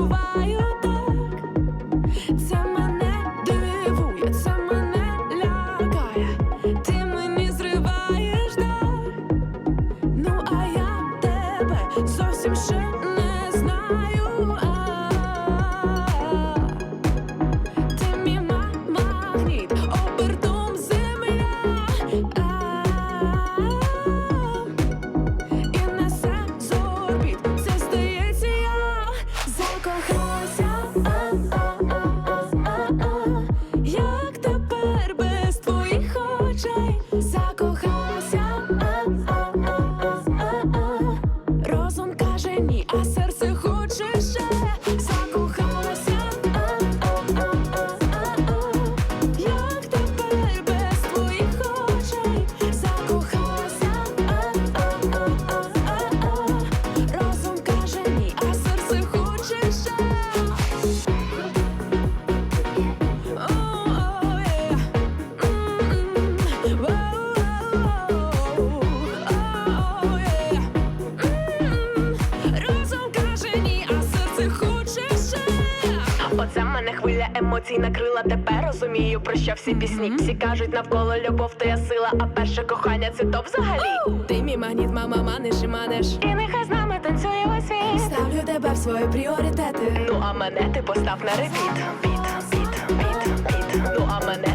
відчуваю мене зриваєш дах, ну а я тебе зовсім ще. закохалася, розум каже ні, а серце хоче ще. Хвиля емоцій накрила. Тепер розумію, про що всі пісні. Всі кажуть навколо любов, то я сила, а перше кохання це то взагалі. Ти мій магніт, мама, маниш і маниш. І нехай з нами танцює весь світ. Ставлю тебе в свої пріоритети. Ну а мене ти постав на репіт. Біт, біт, біт, біт. Ну а мене.